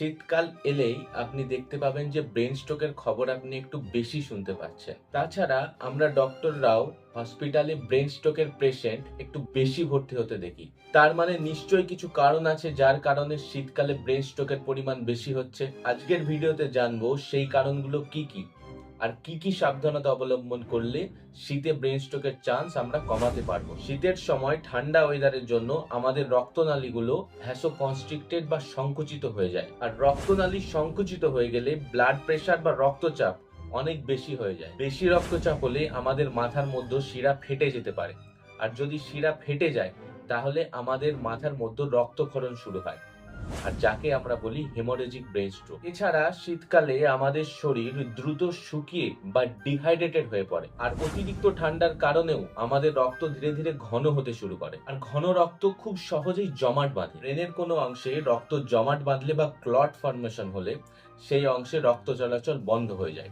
শীতকাল এলেই আপনি দেখতে পাবেন যে ব্রেন স্ট্রোকের খবর আপনি একটু বেশি শুনতে পাচ্ছেন। তাছাড়া আমরা ডক্টররাও হসপিটালে ব্রেন স্ট্রোকের পেশেন্ট একটু বেশি ভর্তি হতে দেখি। তার মানে নিশ্চয়ই কিছু কারণ আছে যার কারণে শীতকালে ব্রেন স্ট্রোকের পরিমাণ বেশি হচ্ছে। আজকের ভিডিওতে জানব সেই কারণগুলো কি কি। আর কি কি সাবধানতা অবলম্বন করলে শীতে ব্রেন স্ট্রোকের চান্স আমরা কমাতে পারব? শীতের সময় ঠান্ডা ওয়েদারের জন্য আমাদের রক্তনালীগুলো হ্যাসো কনস্ট্রিক্টেড বা সংকুচিত হয়ে যায়। আর রক্তনালী সংকুচিত হয়ে গেলে ব্লাড প্রেশার বা রক্তচাপ অনেক বেশি হয়ে যায়। বেশি রক্তচাপ হলে আমাদের মাথার মধ্যে শিরা ফেটে যেতে পারে। আর যদি শিরা ফেটে যায়, তাহলে আমাদের মাথার মধ্যে রক্তক্ষরণ শুরু হয়। আর যাকে আমরা বলি হেমোরেজিক ব্রেন স্ট্রোক এছাড়া শীতকালে আমাদের শরীর দ্রুত শুকিয়ে বা ডিহাইড্রেটেড হয়ে পড়ে। আর অতিরিক্ত ঠান্ডার কারণেও আমাদের রক্ত ধীরে ধীরে ঘন হতে শুরু করে। আর ঘন রক্ত খুব সহজেই জমাট বাঁধে। ব্রেনের কোনো অংশে রক্ত জমাট বাঁধলে বা ক্লট ফর্মেশন হলে সেই অংশে রক্ত চলাচল বন্ধ হয়ে যায়।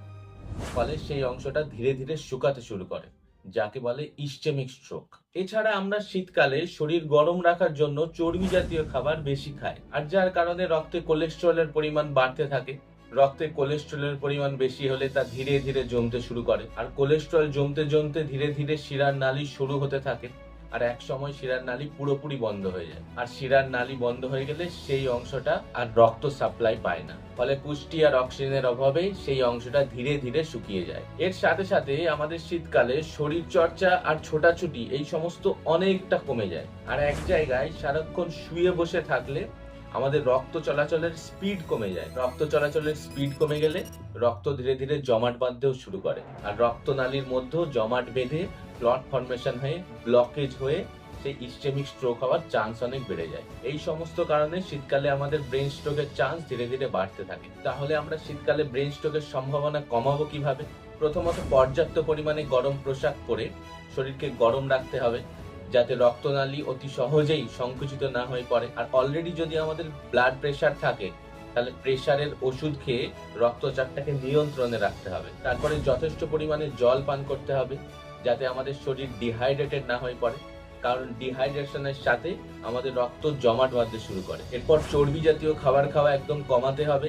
ফলে সেই অংশটা ধীরে ধীরে শুকাতে শুরু করে। যাকে বলে ইস্টেমিক স্ট্রোক। এছাড়া আমরা শীতকালে শরীর গরম রাখার জন্য চর্বি জাতীয় খাবার বেশি খাই। আর যার কারণে রক্তে কোলেস্ট্রলের পরিমাণ বাড়তে থাকে। রক্তে কোলেস্ট্রলের পরিমাণ বেশি হলে তা ধীরে ধীরে জমতে শুরু করে। আর কোলেস্ট্রল জমতে জমতে ধীরে ধীরে শিরার নালী শুরু হতে থাকে। আর এক সময় শিরার নালী পুরোপুরি বন্ধ হয়ে যায়। আর শিরার নালী বন্ধ হয়ে গেলে সেই অংশটা আর রক্ত সাপ্লাই পায় না। ফলে পুষ্টি আর অক্সিজেনের অভাবে সেই অংশটা ধীরে ধীরে শুকিয়ে যায়। এর সাথে সাথে আমাদের শীতকালে শরীর চর্চা আর ছোটাছুটি এই সমস্ত অনেকটা কমে যায়। আর এক জায়গায় সারাক্ষণ শুয়ে বসে থাকলে আমাদের রক্ত চলাচলের স্পিড কমে যায়। রক্ত চলাচলের স্পিড কমে গেলে রক্ত ধীরে ধীরে জমাট বাঁধতেও শুরু করে। আর রক্তনালীর মধ্যেও জমাট বেঁধে ক্লট ফর্মেশন হয়ে ব্লকেজ হয়ে সেই ইস্টেমিক স্ট্রোক হওয়ার চান্স অনেক বেড়ে যায়। এই সমস্ত কারণে শীতকালে আমাদের ব্রেন স্ট্রোকের চান্স ধীরে ধীরে বাড়তে থাকে। তাহলে আমরা শীতকালে ব্রেন স্ট্রোকের সম্ভাবনা কমাবো কীভাবে? প্রথমত পর্যাপ্ত পরিমাণে গরম পোশাক পরে শরীরকে গরম রাখতে হবে, যাতে রক্তনালী অতি সহজেই সংকুচিত না হয়ে পড়ে। আর অলরেডি যদি আমাদের ব্লাড প্রেশার থাকে, তাহলে প্রেশারের ওষুধ খেয়ে রক্তচাপটাকে নিয়ন্ত্রণে রাখতে হবে। তারপরে যথেষ্ট পরিমাণে জল পান করতে হবে। আমাদের শরীর ডিহাইড্রেটেড না হয়ে পড়ে, কারণ ডিহাইড্রেশনের সাথে আমাদের রক্ত জমাট বাঁধতে শুরু করে। এরপর চর্বি জাতীয় খাবার খাওয়া একদম কমাতে হবে।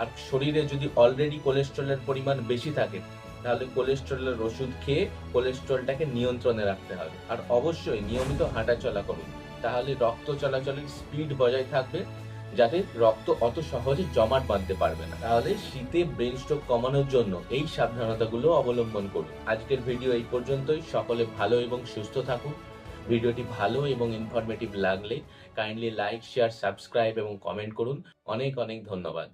আর শরীরে যদি অলরেডি কোলেস্ট্রলের পরিমাণ বেশি থাকে, তাহলে কোলেস্ট্রলের ওষুধ খেয়ে কোলেস্ট্রলটাকে নিয়ন্ত্রণে রাখতে হবে। আর অবশ্যই নিয়মিত হাঁটা চলা করুন। তাহলে রক্ত চলাচলের স্পিড বজায় থাকবে। যাতে রক্ত অত সহজে জমাট বাঁধতে পারবে না। তাহলে শীতে ব্রেন স্ট্রোক কমানোর জন্য এই সাবধানতাগুলো অবলম্বন করুন। আজকের ভিডিও এই পর্যন্তই। সকলে ভালো এবং সুস্থ থাকুন। ভিডিওটি ভালো এবং ইনফরমেটিভ লাগলে কাইন্ডলি লাইক শেয়ার সাবস্ক্রাইব এবং কমেন্ট করুন। অনেক অনেক ধন্যবাদ।